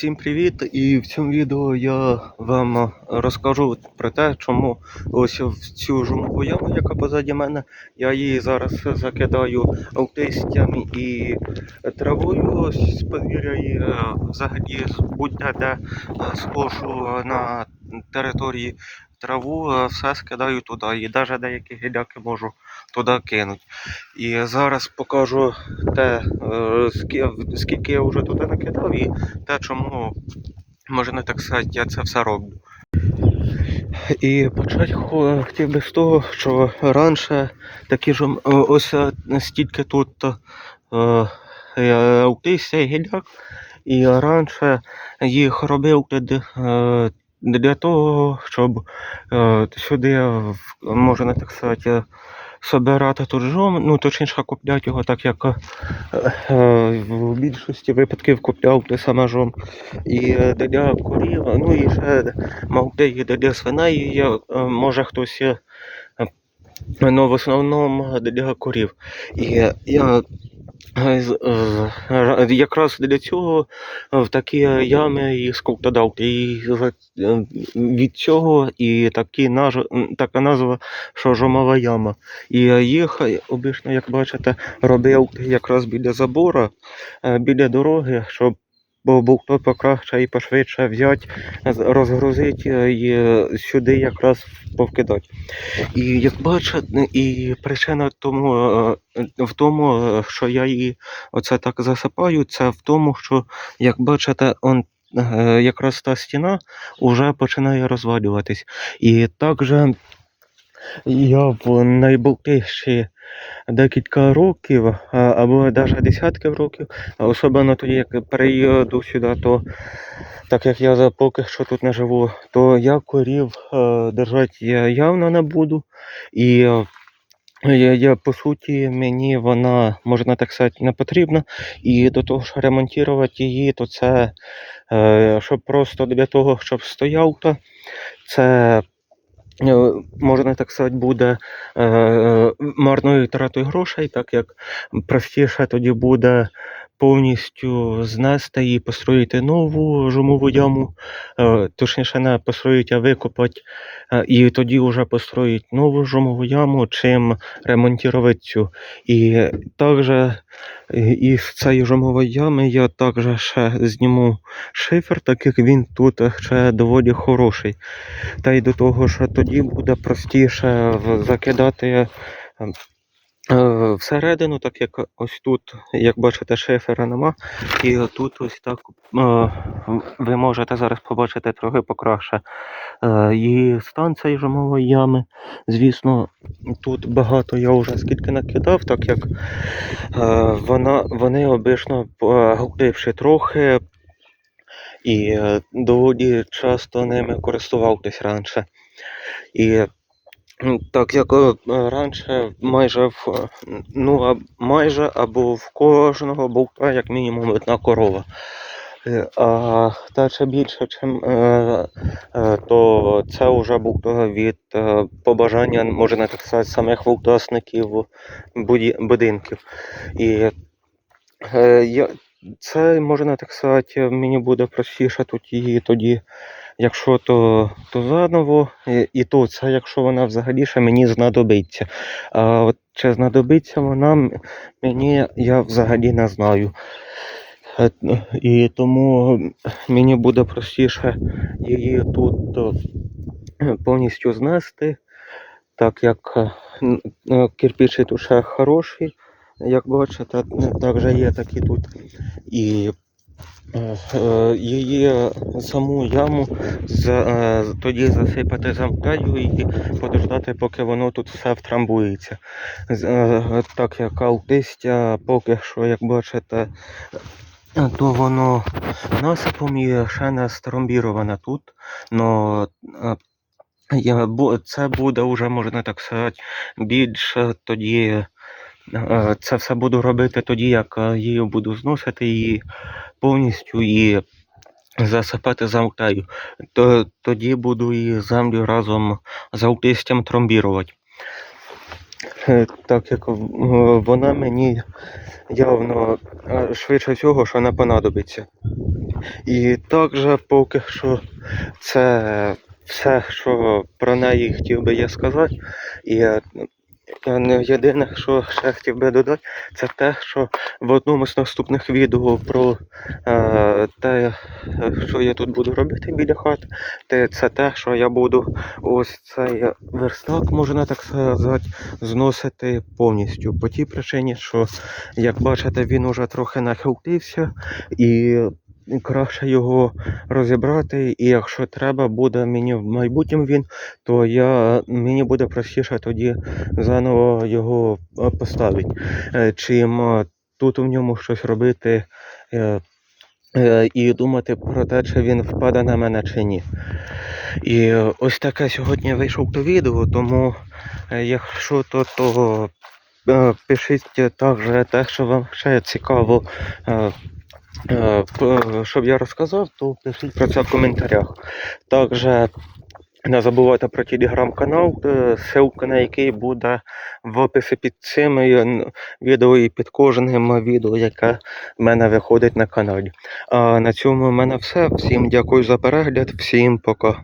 Всім привіт! І в цьому відео я вам розкажу про те, чому ось в цю жумову яму, яка позаді мене, я її зараз закидаю листям і травою з подвір'я і е, взагалі будь-де схожу е, на території траву, е, все скидаю туди. І навіть деякі гіляки можу туди кинути. І зараз покажу те, е, скільки я вже туди накидав і те, чому, можна так сказати, я це все роблю. І почати хотів би з того, що раніше такі ж ось е, стільки тут гіляк, і раніше їх робив е, для того, щоб е, сюди, можна так сказати, собирати тут жом, ну точніше купляти його, так як е, е, в більшості випадків купляв те саме жом. І е, для корів, ну і ще мав де і для свиней, е, може хтось е, ну в основному для корів. І я е, е, якраз для цього в такі ями і скуптодав. І е, від цього і такі наж... така назва, що жомова яма. І їх е, обично, як бачите, робив якраз біля забора, е, біля дороги, щоб бо був хто покраще і пошвидше взяти, розгрузити і е, сюди якраз повкидати. І як бачите, і причина тому, е, в тому, е, що я її оце так засипаю, це в тому, що, як бачите, он, е, якраз та стіна вже починає розвалюватись. І також я в найбутіші декілька років, або навіть десятків років, особливо тоді, як переїду сюди, то так як я поки що тут не живу, то я корів держати явно не буду. І е, я, я, по суті, мені вона, можна так сказати, не потрібна. І до того ж ремонтувати її, то це е, щоб просто для того, щоб стояв, то це. Е, Можна так сказати, буде е, марною тратою грошей, так як простіше тоді буде повністю знести і построїти нову жумову яму, е, точніше не построїти, а викопати, е, і тоді вже построїть нову жумову яму, чим ремонтувати цю. І також е, із цієї жумової ями я також ще зніму шифер, так як він тут ще доволі хороший. Та й до того, що тоді буде простіше закидати всередину, так як ось тут, як бачите, шифера нема. І тут ось так е, ви можете зараз побачити трохи покраще е, і стан цієї жомової ями. Звісно, тут багато я вже скільки накидав, так як е, вона, вони обично глибші трохи. І е, доволі часто ними користувався раніше. І так як е, раніше майже в е, ну а майже або в кожного була як мінімум одна корова. Е, А та ще більше, чим, то це вже було від побажання, можна так сказати, самих власників будинків. І це, можна так сказати, мені буде простіше тут її тоді, якщо то, то заново, і, і то це, якщо вона взагалі ще мені знадобиться. А от чи знадобиться вона мені, я взагалі не знаю. І тому мені буде простіше її тут повністю знести, так як кирпичі тут ще хороші, як бачите, також є такі тут. І е, е, її саму яму е, тоді засипати замкою і подождати, поки воно тут все втрамбується. Так як листя поки що, як бачите, то воно насипом і ще не стромбіроване тут. Но це буде вже, можна так сказати, більше тоді. Е, Це все буду робити тоді, як е, її буду зносити її повністю і засипати. То, тоді буду і землю разом з листям тромбірувати. Е, Так як вона мені явно швидше всього, що не понадобиться. І також поки що це все, що про неї хотів би я сказати. І єдине, що ще хотів би додати, це те, що в одному з наступних відео про е, те, е, що я тут буду робити біля хати, це те, що я буду ось цей верстак, можна так сказати, зносити повністю. По тій причині, що, як бачите, він уже трохи нахилтився і краще його розібрати. І якщо треба буде мені в майбутньому він, то я, мені буде простіше тоді заново його е, поставити. Е, Чим е, тут в ньому щось робити. І думати про те, чи він впаде на мене чи ні. І ось таке сьогодні вийшов то відео, тому якщо то, то пишіть також те, що вам ще цікаво, щоб я розказав, то пишіть про це в коментарях. Також не забувайте про телеграм-канал, е, ссылка на який буде в описі під цим е, відео і під кожним відео, яке в мене виходить на каналі. А на цьому в мене все. Всім дякую за перегляд, всім пока.